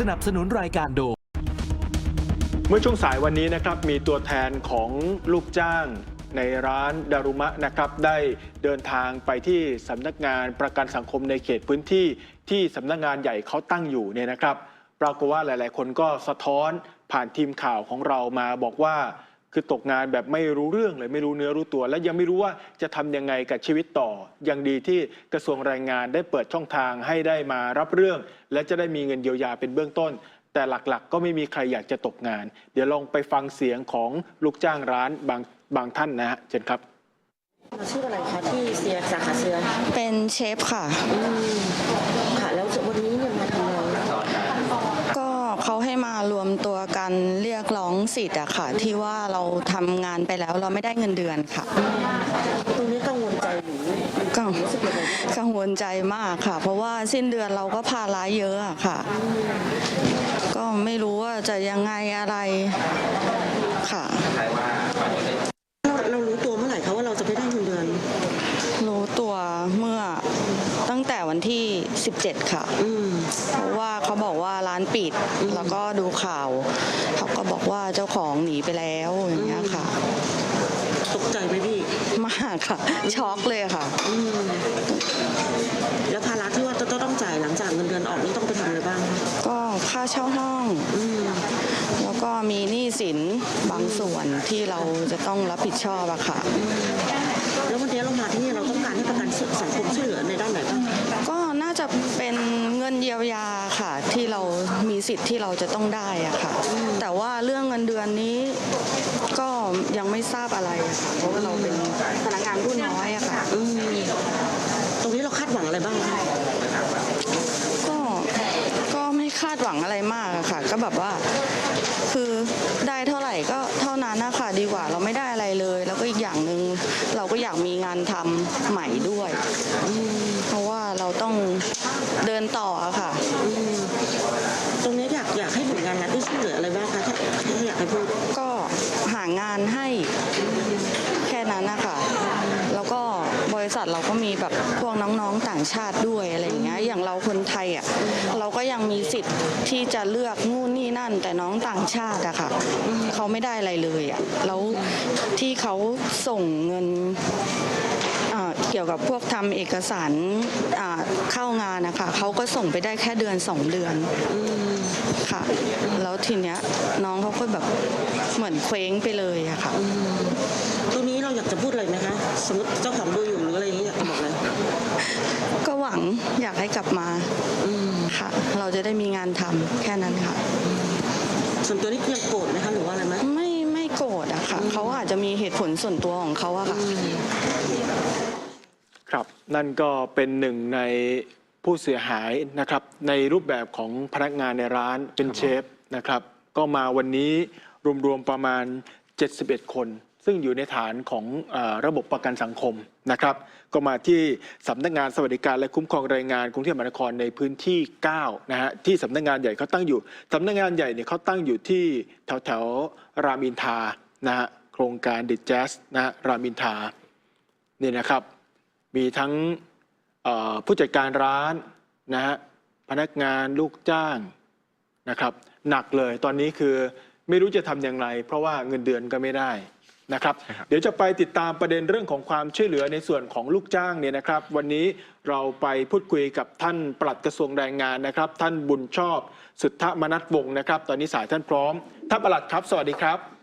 สนับสนุนรายการโดย เมื่อช่วงสายวันนี้นะครับมีตัวแทนของลูกจ้างในร้านดารุมะนะครับได้เดินทางไปที่สำนักงานประกันสังคมในเขตพื้นที่ที่สำนักงานใหญ่เขาตั้งอยู่เนี่ยนะครับปรากฏว่าหลาย ๆ คนก็สะท้อนผ่านทีมข่าวของเรามาบอกว่า คือตกงานแบบไม่รู้เรื่องเลยไม่รู้เนื้อรู้ตัว และยังไม่รู้ว่าจะทำยังไงกับชีวิตต่อ ยังดีที่กระทรวงแรงงานได้เปิดช่องทางให้ได้มารับเรื่อง และจะได้มีเงินเยียวยาเป็นเบื้องต้น แต่หลักๆ ก็ไม่มีใครอยากจะตกงาน เดี๋ยวลองไปฟังเสียงของลูกจ้างร้านบางบางท่านนะฮะเชิญครับเราชื่ออะไรคะที่เซียสาขาเซียเป็นเชฟค่ะ อืมค่ะแล้ววันนี้เนี่ยมาทำอะไร ก็ เขาให้มารวมตัวกันเรียกร้องสิทธิ์อะค่ะ ที่ว่าเราทำงานไปแล้วเราไม่ได้เงินเดือนค่ะ ตรงนี้กังวลใจหรือกังรู้สึกยังไงบ้างกังวลใจมากค่ะ เพราะว่าสิ้นเดือนเราก็ภาระเยอะอะค่ะ ก็ไม่รู้ว่าจะยังไงอะไรค่ะเราเรารู้ตัวเมื่อไหร่คะว่าเราจะไม่ได้เงินเดือน รู้ตัวเมื่อตั้งแต่วัน ที่ 17 ค่ะ อืมเพราะว่าเขาบอกว่าร้านปิด แล้วก็ดูข่าว เขาก็บอกว่าเจ้าของหนีไปแล้วอย่างเงี้ยค่ะ ตกใจไหมพี่มากค่ะ ช็อกเลยค่ะ อืมแล้วภาระที่ว่าจะต้องจ่ายหลังจากเงินเดือนออกนี่ต้องไปทำอะไรบ้างก็ค่าเช่าห้อง อืมแล้วก็มีหนี้สินบางส่วนที่เราจะต้องรับผิดชอบอะค่ะ แล้ววันนี้เรามาที่นี่เราต้องการให้ประกันสังคมช่วยเหลือใน จะเป็นเงินเยียวยาค่ะที่เรามีสิทธิ์ที่เราจะต้องได้อะค่ะ แต่ว่าเรื่องเงินเดือนนี้ก็ยังไม่ทราบอะไรอะค่ะเพราะว่าเราเป็นพนักงานรุ่นน้อยอะค่ะอืมตรงนี้เราคาดหวังอะไรบ้างคะก็ก็ไม่คาดหวังอะไรมากอะค่ะ ก็แบบว่า คือได้เท่าไหร่ก็เท่านั้นนะคะดีกว่าเราไม่ได้อะไรเลย แล้วก็อีกอย่างหนึ่งเราก็อยากมีงานทำใหม่ด้วยอืมเพราะว่าเราต้องเดินต่ออะค่ะ อืมตรงนี้อยากอยากให้หน่วยงานรัฐได้ช่วยเหลืออะไรบ้างคะถ้าถ้าอยากให้พูด ก็หางานให้แค่นั้นนะคะแล้วก็บริษัทเราก็มี แบบพวกน้องๆต่างชาติด้วยอะไรอย่างเงี้ยอย่างเราคนไทยอะเราก็ยังมีสิทธิ์ที่จะเลือกนู่นนี่นั่น แต่น้องต่างชาติอะค่ะเขาไม่ได้อะไรเลยอะแล้วที่เขาส่งเงินอ่าเกี่ยวกับพวกทำเอกสารอ่าเข้างานนะคะเขาก็ส่งไปได้แค่เดือนสองเดือนค่ะ แล้วทีเนี้ยน้องเขาก็แบบเหมือนเคว้งไปเลยอะค่ะตรงนี้เราอยากจะพูดอะไรไหมคะสมมติเจ้าของดู หวังอยากให้กลับมาอืมค่ะ เราจะได้มีงานทำแค่นั้นค่ะ ส่วนตัวนี้ยังโกรธไหมคะหรือว่าอะไรไหมไม่ไม่โกรธอะค่ะเขาอาจจะมีเหตุผลส่วนตัวของเขาอะค่ะครับนั่นก็เป็นหนึ่งในผู้เสียหายนะครับในรูปแบบของพนักงานในร้านเป็นเชฟนะครับก็มาวันนี้รวมๆประมาณ 71 คน ซึ่งอยู่ในฐานของเออระบบประกันสังคมนะครับ ก็มาที่สำนักงานสวัสดิการและคุ้มครองแรงงานกรุงเทพมหานครในพื้นที่9นะฮะที่สำนักงานใหญ่เขาตั้งอยู่สำนักงานใหญ่เนี่ยเขาตั้งอยู่ที่แถวแถวรามินทานะฮะโครงการดิแจสนะฮะรามินทาเนี่ยนะครับมีทั้งผู้จัดการร้านนะฮะพนักงานลูกจ้างนะครับ หนักเลยตอนนี้คือไม่รู้จะทำอย่างไร เพราะว่าเงินเดือนก็ไม่ได้ นะครับ เดี๋ยวจะไปติดตามประเด็นเรื่องของความช่วยเหลือในส่วนของลูกจ้างเนี่ยนะครับ วันนี้เราไปพูดคุยกับท่านปลัดกระทรวงแรงงานนะครับ ท่านบุญชอบ สุทธมนัทวงศ์นะครับ ตอนนี้สายท่านพร้อมท่านปลัดครับ สวัสดีครับ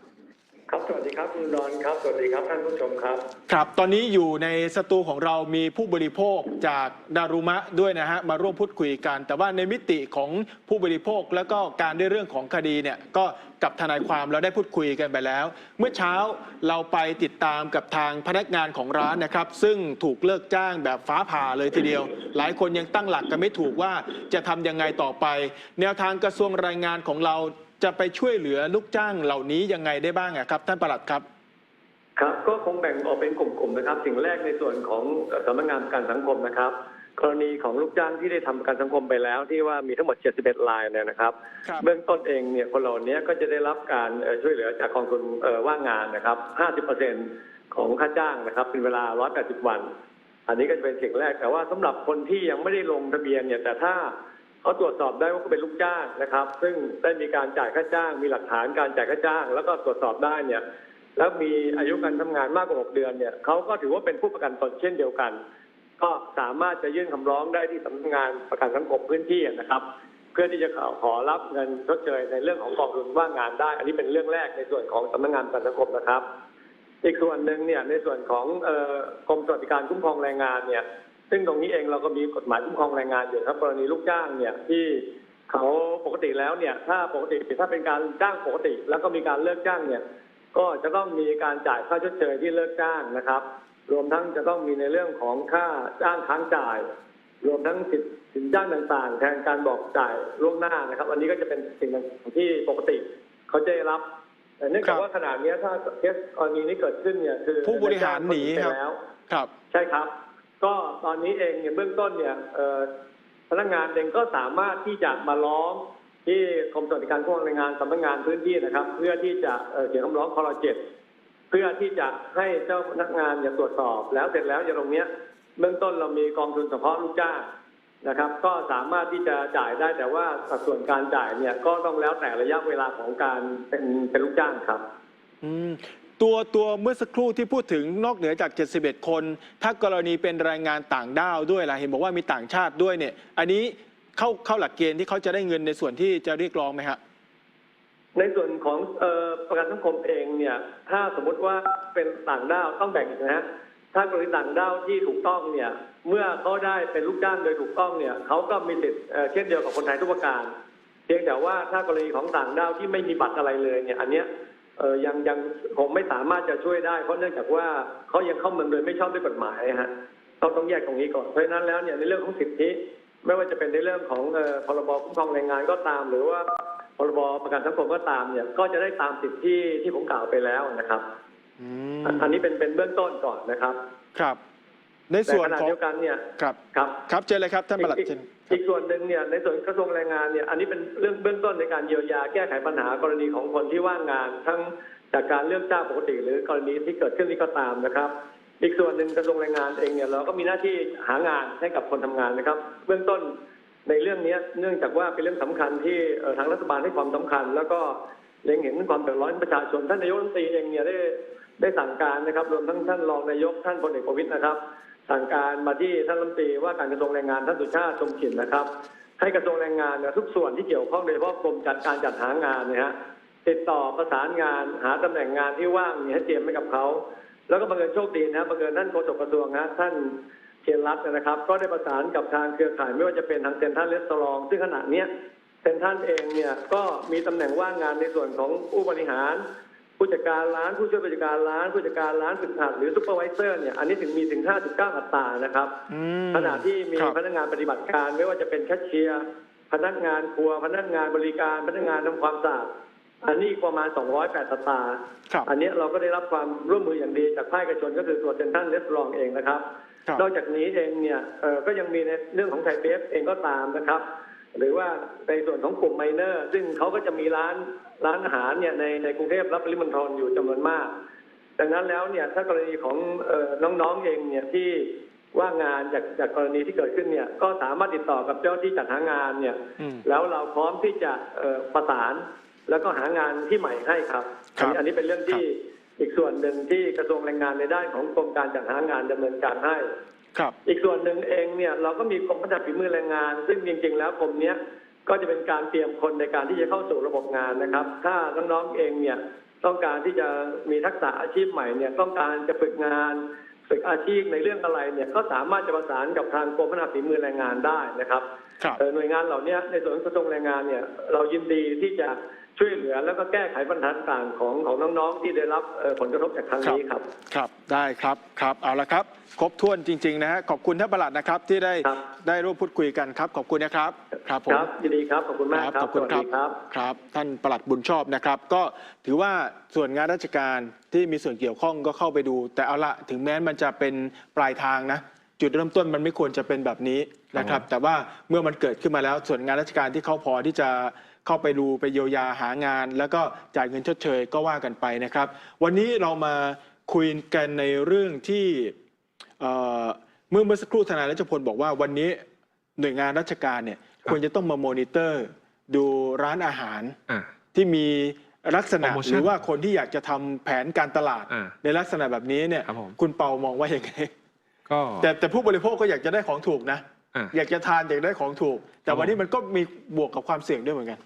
ครับสวัสดีครับคุณดอนครับสวัสดีครับท่านผู้ชมครับ ครับ ตอนนี้อยู่ในสตูของเรามีผู้บริโภคจากดารุมะด้วยนะฮะมาร่วมพูดคุยกัน แต่ว่าในมิติของผู้บริโภคแล้วก็การในเรื่องของคดีเนี่ยก็กับทนายความเราได้พูดคุยกันไปแล้ว เมื่อเช้าเราไปติดตามกับทางพนักงานของร้านนะครับ ซึ่งถูกเลิกจ้างแบบฟ้าผ่าเลยทีเดียว หลายคนยังตั้งหลักกันไม่ถูกว่าจะทำยังไงต่อไป แนวทางกระทรวงแรงงานของเรา จะไปช่วยเหลือลูกจ้างเหล่านี้ยังไงได้บ้างอะครับ ท่านปลัดครับ ครับก็คงแบ่งออกเป็นกลุ่มๆนะครับ สิ่งแรกในส่วนของเอ่อสำนักงานประกันสังคมนะครับ กรณีของลูกจ้างที่ได้ทำประกันสังคมไปแล้ว ที่ว่ามีทั้งหมด 71รายเนี่ยนะครับครับ เบื้องต้นเองเนี่ยคนเหล่านี้ก็จะได้รับการเอ่อช่วยเหลือจากกองทุนเอ่อว่างงานนะครับ 50%ของค่าจ้างนะครับ เป็นเวลา 180 วัน อันนี้ก็จะเป็นสิ่งแรกแต่ว่าสำหรับคนที่ยังไม่ได้ลงทะเบียนเนี่ยแต่ถ้า เขาตรวจสอบได้ว่าเขาเป็นลูกจ้างนะครับ ซึ่งได้มีการจ่ายค่าจ้าง มีหลักฐานการจ่ายค่าจ้าง แล้วก็ตรวจสอบได้เนี่ยแล้วมีอายุการทำงานมากกว่า 6 เดือนเนี่ยเขาก็ถือว่าเป็นผู้ประกันตนเช่นเดียวกัน ก็สามารถจะยื่นคำร้องได้ที่สำนักงานประกันสังคมพื้นที่นะครับ เพื่อที่จะขอขอรับเงินชดเชยในเรื่องของกองทุนว่างงานได้ อันนี้เป็นเรื่องแรกในส่วนของสำนักงานประกันสังคมนะครับ อีกส่วนหนึ่งเนี่ยในส่วนของออกรมสวัสดิการคุ้มครองแรงงานเนี่ย ซึ่งตรงนี้เองเราก็มีกฎหมายคุ้มครองแรงงานอยู่ครับ กรณีลูกจ้างเนี่ยที่เขาปกติแล้วเนี่ย ถ้าปกติถ้าเป็นการจ้างปกติ แล้วก็มีการเลิกจ้างเนี่ย ก็จะต้องมีการจ่ายค่าชดเชยที่เลิกจ้างนะครับ รวมทั้งจะต้องมีในเรื่องของค่าจ้างค้างจ่าย รวมทั้งสิทธิสินจ้างต่างๆ แทนการบอกจ่ายล่วงหน้านะครับ อันนี้ก็จะเป็นสิ่งที่ปกติเขาจะได้รับแต่เนื่องจากว่าขนาดนี้ยถ้าเคสกรณีนี้เกิดขึ้นเนี่ยคือผู้บริหารหนีครับไปแล้วครับใช่ครับ ก็ตอนนี้เองเนี่ยเบื้องต้นเนี่ยพนักงานเองก็สามารถที่จะมาร้องที่กรมสวัสดิการคุ้มครองแรงงานสำนักงานพื้นที่นะครับ เพื่อที่จะเอ่อเขียนคำร้องคอรเจ็ดเพื่อที่จะให้เจ้าพนักงานเนี่ยตรวจสอบ แล้วเสร็จแล้วอย่างตรงเนี้ยเบื้องต้นเรามีกองทุนเฉพาะลูกจ้างนะครับ ก็สามารถที่จะจ่ายได้แต่ว่าสัดส่วนการจ่ายเนี่ยก็ต้องแล้วแต่ระยะเวลาของการเป็นเป็นลูกจ้างครับ อืม ตัวตัวเมื่อสักครู่ที่พูดถึงนอกเหนือจาก 71 คน ถ้ากรณีเป็นแรงงานต่างด้าวด้วยล่ะเห็นบอกว่ามีต่างชาติด้วยเนี่ย อันนี้เข้าเข้าหลักเกณฑ์ที่เขาจะได้เงินในส่วนที่จะเรียกร้องไหมฮะในส่วนของเออประกันสังคมเองเนี่ย ถ้าสมมติว่าเป็นต่างด้าวต้องแบ่งอีกนะฮะถ้ากรณีต่างด้าวที่ถูกต้องเนี่ย เมื่อเขาได้เป็นลูกจ้างโดยถูกต้องเนี่ยเขาก็มีสิทธิ์เอ่อเช่นเดียวกับคนไทยทุกประการ เพียงแต่ว่าถ้ากรณีของต่างด้าวที่ไม่มีบัตรอะไรเลยเนี่ย อันเนี้ย เออยังยังคงไม่สามารถจะช่วยได้ เพราะเนื่องจากว่าเขายังเข้าเมืองโดยไม่ชอบด้วยกฎหมายฮะต้องต้องแยกตรงนี้ก่อนเพราะฉะนั้นแล้วเนี่ยในเรื่องของสิทธิ ไม่ว่าจะเป็นในเรื่องของเอ่อพรบคุ้มครองแรงงานก็ตาม หรือว่าพรบประกันสังคมก็ตามเนี่ย ก็จะได้ตามสิทธิที่ที่ผมกล่าวไปแล้วนะครับอืมอันนี้เป็นเป็นเบื้องต้นก่อนนะครับ ครับ ในแต่ส่วนขณะของเดียวกันเนี่ยครับครับครับเจอเลยครับท่านประหลัดอีกเชิญ อีกส่วนหนึ่งเนี่ยในส่วนกระทรวงแรงงานเนี่ยอันนี้เป็นเรื่องเบื้องต้นในการเยียวยาแก้ไขปัญหากรณีของคนที่ว่างงาน ทั้งจากการเลือกจ้างปกติ หรือกรณีที่เกิดขึ้นนี้ก็ตามนะครับ อีกส่วนหนึ่งกระทรวงแรงงานเองเนี่ยเราก็มีหน้าที่หางานให้กับคนทำงานนะครับ เบื้องต้นในเรื่องนี้เนื่องจากว่าเป็นเรื่องสำคัญที่ทางรัฐบาลให้ความสำคัญ แล้วก็เล็งเห็นความเดือดร้อนประชาชนท่านนายกรัฐมนตรีเองเนี่ยได้ได้สั่งการนะครับ รวมทั้งท่านรองนายกท่านพลเอกประวิตยนะครับ สั่งการมาที่ท่านรัฐมนตรีว่าการกระทรวงแรงงานท่านสุชาติชมกลิ่นนะครับ ให้กระทรวงแรงงานเนี่ยทุกส่วนที่เกี่ยวข้องโดยเฉพาะกรมจัดการจัดหางานเนี่ยฮะติดต่อประสานงานหาตำแหน่งงานที่ว่างเนี่ยให้เตรียมให้กับเขาแล้วก็บังเอิญโชคดีนะบังเอิญท่านโฆษกกระทรวงนะท่านเทียนรัตน์นะครับ ก็ได้ประสานกับทางเครือข่ายไม่ว่าจะเป็นทางเซ็นทรัลเลสตอรองซึ่งขณะเนี้ยเซ็นทรัลเองเนี่ยก็มีตำแหน่งว่างงานในส่วนของผู้บริหาร ผู้จัดการร้านผู้ช่วยผู้จัดการร้านผู้จัดการร้านฝึกหัดหรือซุปเปอร์ไวิเซอร์เนี่ยอันนี้ถึงมีถึง 59 อัตรานะครับอืมขณะที่มีครับพนักงานปฏิบัติการไม่ว่าจะเป็นแคชเชียร์พนักงานครัวพนักงานบริการพนักงานทำความสะอาดอันนี้ประมาณ 208อัตราครับอันนี้เราก็ได้รับความร่วมมืออย่างดีจากภาคเอกชนก็คือตัวเซ็นทรัลเลสลองเองนะครับครับ นอกจากนี้เองเนี่ยเอ่อก็ยังมีในเรื่องของไทยเบฟเองก็ตามนะครับ หรือว่าในส่วนของกลุ่มไมเนอร์ ซึ่งเขาก็จะมีร้านร้านอาหารเนี่ยในในกรุงเทพและปริมณฑลอยู่จำนวนมาก ดังนั้นแล้วเนี่ยถ้ากรณีของเอ่อน้องๆเองเนี่ยที่ว่างงานจากจากกรณีที่เกิดขึ้นเนี่ย ก็สามารถติดต่อกับเจ้าหน้าที่จัดหางานเนี่ยอืมแล้วเราพร้อมที่จะเอ่อประสานแล้วก็หางานที่ใหม่ให้ครับครับอันนี้อันนี้เป็นเรื่องที่อีกส่วนหนึ่งที่กระทรวงแรงงานในด้านของกรมการจัดหางานดำเนินการให้ ครับ อีกส่วนหนึ่งเองเนี่ยเราก็มีกรมพัฒนาฝีมือแรงงาน ซึ่งจริงๆแล้วกรมเนี้ยก็จะเป็นการเตรียมคนในการที่จะเข้าสู่ระบบงานนะครับ ถ้าน้องๆเองเนี่ยต้องการที่จะมีทักษะอาชีพใหม่เนี่ยต้องการจะฝึกงานฝึกอาชีพในเรื่องอะไรเนี่ยก็สามารถจะประสานกับทางกรมพัฒนาฝีมือแรงงานได้นะครับครับเอ่อหน่วยงานเหล่านี้ในส่วนของกระทรวงแรงงานเนี่ยเรายินดีที่จะ ช่วยเหลือแล้วก็แก้ไขปัญหาต่างๆของของน้องๆ ที่ได้รับเอ่อผลกระทบจากครั้งนี้ครับ ครับได้ครับครับเอาละครับ ครบถ้วนจริง ๆ นะฮะขอบคุณท่านประหลัดนะครับที่ได้ครับได้ร่วมพูดคุยกันครับ ขอบคุณนะครับ ครับผมครับยินดีครับขอบคุณมากครับขอบคุณสวัสครับดีครับครับ ท่านประหลัดบุญชอบนะครับ ก็ถือว่าส่วนงานราชการที่มีส่วนเกี่ยวข้องก็เข้าไปดู แต่เอาละถึงแม้มันจะเป็นปลายทางนะจุดเริ่มต้นมันไม่ควรจะเป็นแบบนี้นะครับ แต่ว่าเมื่อมันเกิดขึ้นมาแล้วส่วนงานราชการที่เขาพอที่จะ เข้าไปดูไปเยียวยาหางาน แล้วก็จ่ายเงินชดเชยก็ว่ากันไปนะครับ วันนี้เรามาคุยกันในเรื่องที่เอ่อเมื่อเมื่อสักครู่ทนายรัชพลบอกว่าวันนี้หน่วยงานราชการเนี่ยควรจะต้องมาโมนิเตอร์ ดูร้านอาหารอ่าที่มีลักษณะโปรโมชั่นหรือว่าคนที่อยากจะทำแผนการตลาดอ่าในลักษณะแบบนี้เนี่ยครับผมคุณเปามองว่าอย่างไงก็แต่แต่ผู้บริโภคก็อยากจะได้ของถูกนะอ่าอยากจะทานอยากได้ของถูก แต่ครับวันนี้ผมมันก็มีบวกกับความเสี่ยงด้วยเหมือนกัน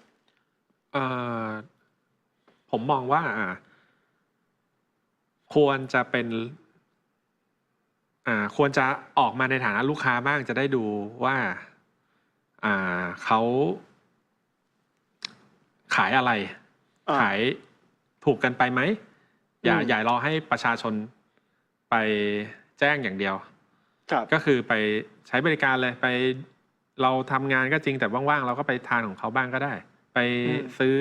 เอ่อผมมองว่าอ่า ควรจะเป็น อ่า ควรจะออกมาในฐานะลูกค้าบ้างจะได้ดูว่า อ่าเขาขายอะไร อ่า ขายถูกกันไปไหมอย่าอืม อย่ารอให้ประชาชนไปแจ้งอย่างเดียว ครับก็คือไปใช้บริการเลยไปเราทำงานก็จริงแต่ว่างๆ เราก็ไปทานของเขาบ้างก็ได้ ไปอืมซื้อ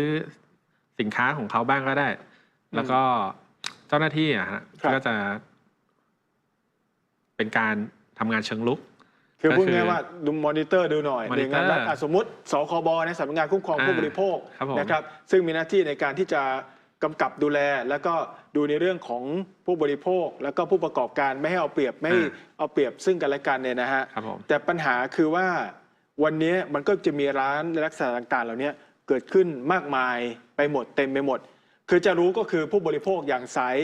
สินค้าของเขาบ้างก็ได้ แล้วก็เจ้าหน้าที่อะฮะครับก็จะ เป็นการทำงานเชิงลุก คือก็พูดคือง่ายๆว่าดูมอนิเตอร์ดูหน่อยมอหนิน่วยเตอร์งานรัฐอะสมมติสคบในสำนักงานคุ้มครองอ่าผู้บริโภคครับผม นะครับ ซึ่งมีหน้าที่ในการที่จะกำกับดูแล แล้วก็ดูในเรื่องของผู้บริโภค แล้วก็ผู้ประกอบการไม่ให้เอาเปรียบไม่ให้เอาเปรียบซึ่งกันและกันเนี่ยนะฮะ ครับผม แต่ปัญหาคือว่าวันนี้มันก็จะมีร้านในลักษณะต่างๆ เหล่านี้เกิดขึ้นมากมายไปหมดเต็มไปหมด คือจะรู้ก็คือผู้บริโภคอย่างสาย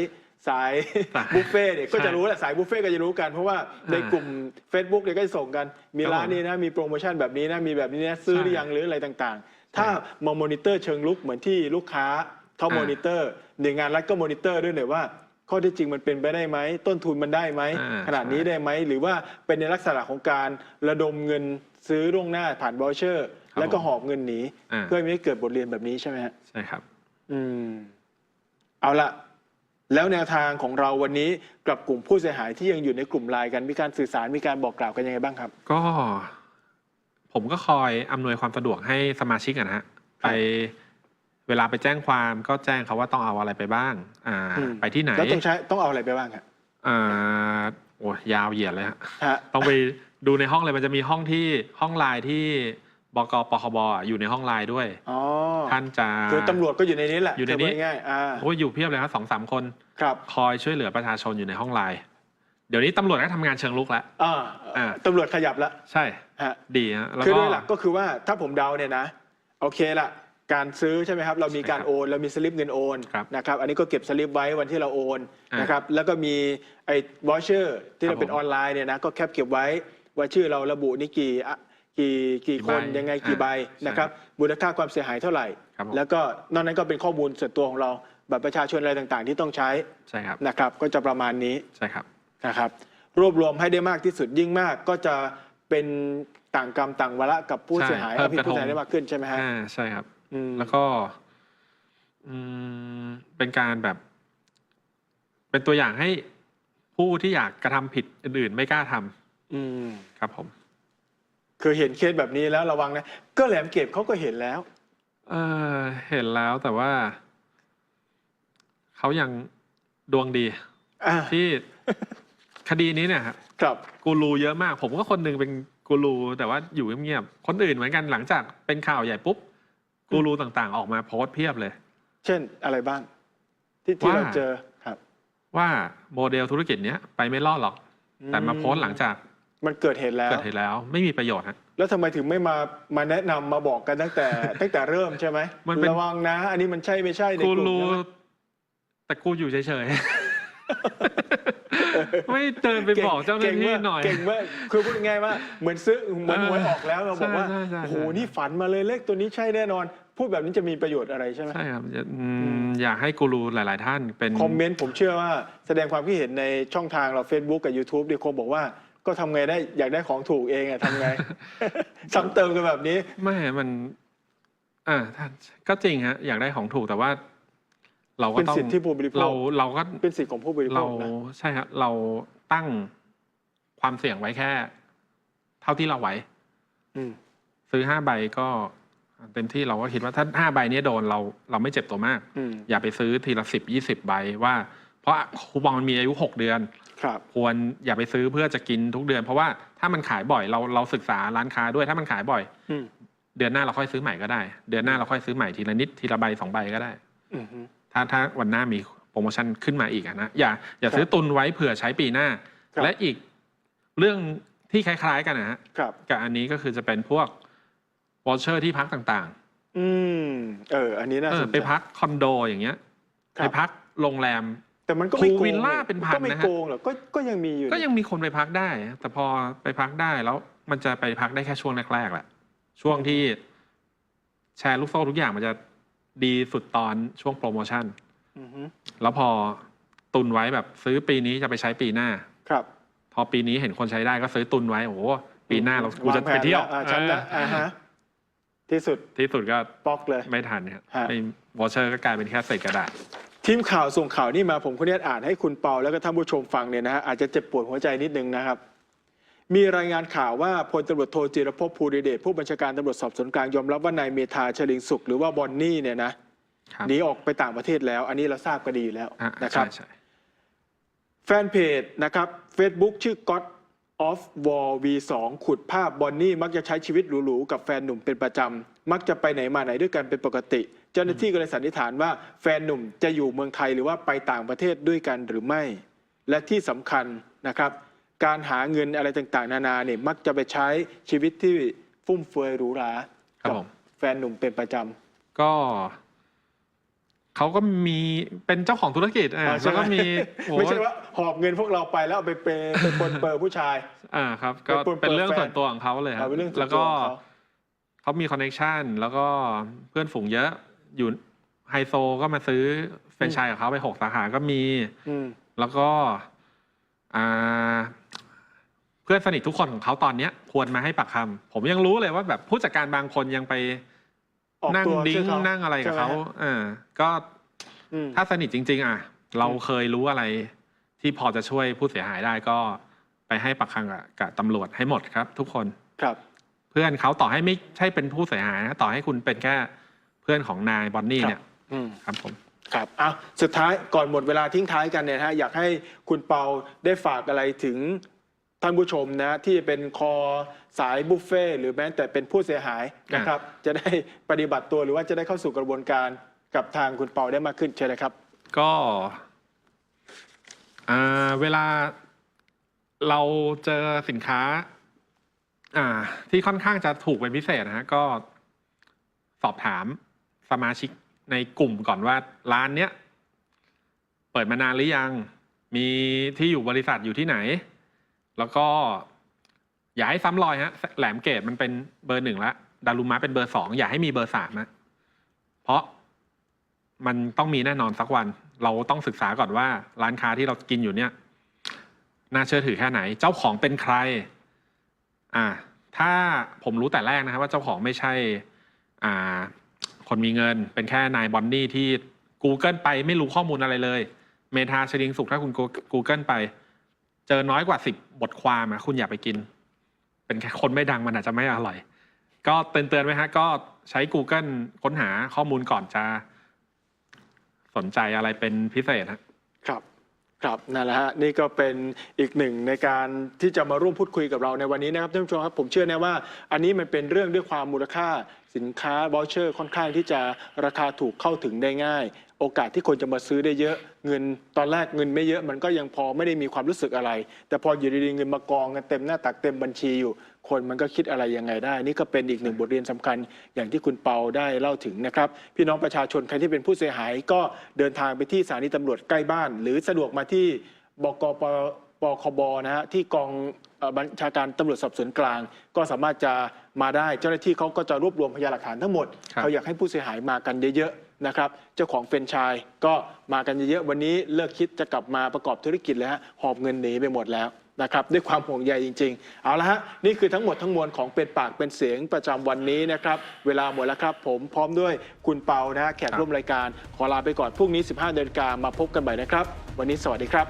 สายสายบุฟเฟ่ต์เนี่ยก็ใช่จะรู้แหละสายบุฟเฟ่ต์ก็จะรู้กัน เพราะว่าในกลุ่ม Facebook เนี่ยก็จะส่งกัน มีครับร้านนี้นะมีโปรโมชั่นแบบนี้นะมีแบบนี้นะซื้อหรือยังหรืออะไรต่างๆ ถ้ามามอนิเตอร์เชิงลุกเหมือนที่ลูกค้าเขาอ่ามอนิเตอร์หน่วยงานรัฐก็มอนิเตอร์ด้วยหน่อยว่า ข้อเที่จริงมันเป็นไปได้ไหมต้นทุนมันได้ไหมอ่าขนาดนี้ใช่ได้ไหมหรือว่าเป็นในลักษณะของการระดมเงินซื้อล่วงหน้าผ่านบอเชอร์ครับ แล้วก็ผมหอบเงินหนีอ่า เพื่อไม่ให้เกิดบทเรียนแบบนี้ใช่ไหมฮะใช่ครับ อืม เอาละแล้วแนวทางของเราวันนี้กับกลุ่มผู้เสียหายที่ยังอยู่ในกลุ่มไลน์กันมีการสื่อสารมีการบอกกล่าวกันยังไงบ้างครับ ก็ผมก็คอยอำนวยความสะดวกให้สมาชิกอะนะฮะไปเวลาไปแจ้งความก็แจ้งเขาว่าต้องเอาอะไรไปบ้าง อ่า อืม ไปที่ไหนแล้วต้องใช้ต้องเอาอะไรไปบ้างครับอ่าโอ้ยาวเหยียดเลยฮะฮะ ต้องไปดูในห้องเลยมันจะมีห้องที่ห้องไลน์ที่ บกปคบอะอยู่ในห้องไลน์ด้วย อ๋อท่านจะ คือตำรวจก็อยู่ในนี้แหละอยู่ในนี้ จะพูดง่ายๆอ่าโอ้ยอยู่เพียบเลยครับสองสามคน ครับคอยช่วยเหลือประชาชนอยู่ในห้องไลน์เดี๋ยวนี้ตำรวจก็ทำงานเชิงลุกแล้ว อ่าอ่า ตำรวจขยับแล้วใช่ ฮะ ดีฮะแล้วคือก็ โดยหลักก็คือว่าถ้าผมเดาเนี่ยนะ โอเคละการซื้อใช่ไหมครับ เรามีการใช่ครับโอนเรามีสลิปเงินโอนครับนะครับอันนี้ก็เก็บสลิปไว้วันที่เราโอนอ่านนะครับแล้วก็มีไอ้วอชเชอร์ที่ครัเราบเป็นผม ออนไลน์เนี่ยนะก็แคปเก็บไว้ว่าชื่อเราระบุนี่กี่อะ กี่กี่คนกี่ใบยังไงกี่อ่าใบใช่นะครับมูลค่าความเสียหายเท่าไหร่ ครับผม แล้วก็นอกนั้นก็เป็นข้อมูลส่วนตัวของเราบัตรประชาชนอะไรต่างๆ ที่ต้องใช้ใช่ครับนะครับก็จะประมาณนี้ ใช่ครับ นะครับรวบรวมให้ได้มากที่สุดยิ่งมากก็จะเป็นต่างกรรมต่างวาระกับผู้ใช่เสียหายเพิ่เอามผิดกระทงผู้เสียหายได้มากขึ้นใช่ไหมฮะอ่าใช่ครับ อืม แล้วก็ อืมเป็นการแบบ เป็นตัวอย่างให้ผู้ที่อยากกระทำผิดอื่นๆ ไม่กล้าทำอืม ครับผม คือเห็นเคสแบบนี้แล้วระวังนะ ก็แหลมเก็บเขาก็เห็นแล้ว เออเห็นแล้วแต่ว่า เขายังดวงดี อ่าที่ คดีนี้เนี่ยครับครับ กูรูเยอะมาก ผมก็คนหนึ่งเป็นกูรูแต่ว่าอยู่เงียบๆคนอื่นเหมือนกันหลังจากเป็นข่าวใหญ่ปุ๊บกูรูต่างๆ ออกมาโพสต์เพียบเลย เช่นอะไรบ้าง ที่ที่ว่า เราเจอครับ ว่าโมเดลธุรกิจเนี้ยไปไม่รอดหรอก แต่มาโพสต์หลังจาก มันเกิดเหตุแล้ว เกิดเหตุแล้วไม่มีประโยชน์ฮะ แล้วทำไมถึงไม่มามาแนะนำมาบอกกันตั้งแต่ ตั้งแต่เริ่มใช่ไหมมันเป็น ระวังนะ อันนี้มันใช่ไม่ใช่ในกูกลุ่มรู้ใช่ไหมแต่กูอยู่เฉยๆ ไม่เดินไปบอกเจ้าหน้าที่หน่อย เก่งมากคือพูดง่ายๆว่าเหมือนซื้อเหมือนหวยออกแล้วเราบอกว่าใช่ใช่ใช่ โอ้โหนี่ฝันมาเลยเลขตัวนี้ใช่แน่นอน พูดแบบนี้จะมีประโยชน์อะไรใช่ไหม ใช่ครับจะอืมอยากให้กูรูหลาย ๆ ท่านเป็น คอมเมนต์ผมเชื่อว่าแสดงความคิดเห็นในช่องทางเรา Facebook กับ YouTube เดี๋ยวคงบอกว่า ก็ทำไงได้อยากได้ของถูกเองอะทำไง ซ้ำเติมกันแบบนี้ ไม่มัน อ่าท่านก็จริงฮะ อยากได้ของถูกแต่ว่า เราก็เป็นต้องสิทธิผู้บริโภค เราเราก็เป็นสิทธิของผู้บริโภเราคนะใช่ครับเราตั้งความเสี่ยงไว้แค่ เท่าที่เราไหว อืมซื้อห้าใบก็เต็มที่เราก็คิดว่าถ้าห้าใบเนี้ยโดนเราเราไม่เจ็บตัวมาก อืมอย่าไปซื้อทีละสิบยี่สิบใบว่า เพราะคูปองมันมีอายุหกเดือน ครับควรอย่าไปซื้อเพื่อจะกินทุกเดือน เพราะว่าถ้ามันขายบ่อยเราเราศึกษาร้านค้าด้วยถ้ามันขายบ่อย อืมเดือนหน้าเราค่อยซื้อใหม่ก็ได้ เดือนหน้าเราค่อยซื้อใหม่ทีละนิดทีละใบสองใบก็ได้ อืมฮึ ถ้าถ้าวันหน้ามีโปรโมชั่นขึ้นมาอีกอะนะอย่าอย่าครับซื้อตุนไว้เผื่อใช้ปีหน้า ครับ และอีกเรื่องที่คล้าย ๆ กันนะฮะครับ กับอันนี้ก็คือจะเป็นพวกวอเชอร์ที่พักต่างอืมเออ อันนี้ๆน่าเอสอนใจ ไปพักคอนโดอย่างเงี้ยครับ ไปพักโรงแรม แต่มันก็ไม่พูลโกงวิลล่านี่ยเป็นพันก็ไม่นะฮะ โกงหรอกก็ก็ยังมีอยู่ก็ยังมีคนไปพักได้ แต่พอไปพักได้แล้วมันจะไปพักได้แค่ช่วงแรกๆแหละช่วงที่แชร์ลูกโซ่ทุกอย่างมันจะดีสุดตอนช่วงโปรโมชั่น อือฮึแล้วพอตุนไว้แบบซื้อปีนี้จะไปใช้ปีหน้า ครับพอปีนี้เห็นคนใช้ได้ก็ซื้อตุนไว้โอ้โหปีหน้าเรากูจะวางแผไปนเที่ยวแล้อ่าฉันละเอออ่าฮะที่สุดที่สุดก็ป๊อกเลย ไม่ทันครับฮะไอ้วอเชอร์ก็กลายเป็นแค่เศษกระดาษ ทีมข่าวส่งข่าวนี่มาผมขออนุญาตอ่านให้คุณเปาแล้วก็ท่านผู้ชมฟังเนี่ยนะฮะอาจจะเจ็บปวดหัวใจนิดนึงนะครับ มีรายงานข่าวว่าพลตำรวจโทจิรภพภูริเดชผู้บัญชาการตำรวจสอบสวนกลางยอมรับว่านายเมธาชลิงสุขหรือว่าบอนนี่เนี่ยนะครับหนีออกไปต่างประเทศแล้ว อันนี้เราทราบกันดีอยู่แล้วอะนะครับใช่ใช่แฟนเพจนะครับ Facebook ชื่อ God of War V2 ขุดภาพบอนนี่มักจะใช้ชีวิตหรูๆกับแฟนหนุ่มเป็นประจำ มักจะไปไหนมาไหนด้วยกันเป็นปกติ เจ้าหน้าที่ก็เลยสันนิษฐานว่าแฟนหนุ่มจะอยู่เมืองไทยหรือว่าไปต่างประเทศด้วยกันหรือไม่ และที่สำคัญนะครับ การหาเงินอะไรต่างๆ นานาเนี่ยมักจะไปใช้ชีวิตที่ฟุ่มเฟือยหรูหรา ครับกัผม แฟนหนุ่มเป็นประจำ ก็ เขาก็มีเป็นเจ้าของธุรกิจอะอ่าใช่แล้วไหม ก็มีโอ้ไม่ใช่ว่าหอบเงินพวกเราไปแล้วเอาไปเปย์ไปปนเปอร์ผู้ชาย อ่าครับ ก็เป็นเป็นเรื่องแฟนส่วนตัวของเขาเลยครัเอาบเป็นเรื่องส่แล้ววนตัวก็ของเขา เขามีคอนเน t ชันแล้วก็เพื่อนฝูงเยอะอยู่ไฮโซก็มาซื้อแฟรนไชส์กับเขาไปหกสาขาก็มี อืม แล้วก็อ่าเพื่อนสนิททุกคนของเขาตอนเนี้ยควรมาให้ปากคำผมยังรู้เลยว่าแบบผู้จัดการบางคนยังไป ออกนั่งตัวดิ้งชื่อเขานั่งอะไรกับใช่ไหมเขาฮะเออก็อืม ถ้าสนิทจริง ๆ อะ เราเคยรู้อะไร ที่พอจะช่วยผู้เสียหายได้ก็ไปให้ปากคำกับกับตำรวจให้หมดครับ ทุกคน ครับ เพื่อนเขาต่อให้ไม่ใช่เป็นผู้เสียหายนะต่อให้คุณเป็นแค่เพื่อนของนายบอนนี่เนี่ยอืม ครับผม ครับอะสุดท้ายก่อนหมดเวลาทิ้งท้ายกันเนี่ยนะฮะ อยากให้คุณเปาได้ฝากอะไรถึง ท่านผู้ชมนะที่เป็นคอสายบุฟเฟ่หรือแม้แต่เป็นผู้เสียหายนะครับ จะได้ปฏิบัติตัวหรือว่าจะได้เข้าสู่กระบวนการกับทางคุณเปาได้มากขึ้นเชิญเลยครับ ก็เวลาเราเจอสินค้า อ่า ที่ค่อนข้างจะถูกเป็นพิเศษนะฮะก็สอบถามสมาชิกในกลุ่มก่อนว่าร้านเนี้ยเปิดมานานหรือยัง มีที่อยู่บริษัทอยู่ที่ไหน แล้วก็ อย่าให้ซ้ำรอยฮะแหลมเกตมันเป็นเบอร์หนึ่งแล้วดารุมะเป็นเบอร์สองอย่าให้มีเบอร์สามนะเพราะมันต้องมีแน่นอนสักวัน เราต้องศึกษาก่อนว่า ร้านค้าที่เรากินอยู่เนี่ยน่าเชื่อถือแค่ไหน เจ้าของเป็นใคร อ่า ถ้าผมรู้แต่แรกนะครับว่าเจ้าของไม่ใช่ อ่า คนมีเงิน เป็นแค่นายบอนนี่ที่ Google ไปไม่รู้ข้อมูลอะไรเลย เมทาชลิงสุขถ้าคุณ Google ไป เจอน้อยกว่าสิบบทความอะคุณอย่าไปกิน เป็นแค่คนไม่ดังมันอาจจะไม่อร่อย ก็เตือนเตือนๆไว้ฮะ ก็ใช้ Google ค้นหาข้อมูลก่อนจะ สนใจอะไรเป็นพิเศษฮะครับครับนั่นแหละฮะนี่ก็เป็นอีกหนึ่งในการที่จะมาร่วมพูดคุยกับเราในวันนี้นะครับท่านผู้ชมครับผมเชื่อแนะว่า อันนี้มันเป็นเรื่องด้วยความมูลค่าสินค้าวอเชอร์ค่อนข้างที่จะราคาถูกเข้าถึงได้ง่าย โอกาสที่คนจะมาซื้อได้เยอะ เงินตอนแรกเงินไม่เยอะมันก็ยังพอไม่ได้มีความรู้สึกอะไร แต่พออยู่ดีๆเงินมากองกันเต็มหน้าตักเต็มบัญชีอยู่ คนมันก็คิดอะไรยังไงได้ นี่ก็เป็นอีกหนึ่งบทเรียนสำคัญอย่างที่คุณเปาได้เล่าถึงนะครับพี่น้องประชาชนใครที่เป็นผู้เสียหายก็เดินทางไปที่สถานีตำรวจใกล้บ้าน หรือสะดวกมาที่บกปปคบนะฮะที่กองเอ่อบัญชาการตำรวจสอบสวนกลาง ก็สามารถจะมาได้ เจ้าหน้าที่เขาก็จะรวบรวมพยานหลักฐานทั้งหมดครับเขาอยากให้ผู้เสียหายมากันเยอะๆ นะครับเจ้าของเฟรนชายก็มากันเยอะๆวันนี้เลิกคิดจะกลับมาประกอบธุรกิจแล้วฮะหอบเงินหนีไปหมดแล้วนะครับด้วยความห่วงใยจริง ๆ เอาละฮะ นี่คือทั้งหมดทั้งมวลของเป็นปากเป็นเสียงประจำวันนี้นะครับ เวลาหมดแล้วครับ ผมพร้อมด้วยคุณเปานะแขกร่วมรายการ ขอลาไปก่อนพรุ่งนี้ 15นาฬิกามาพบกันใหม่นะครับ วันนี้สวัสดีครับ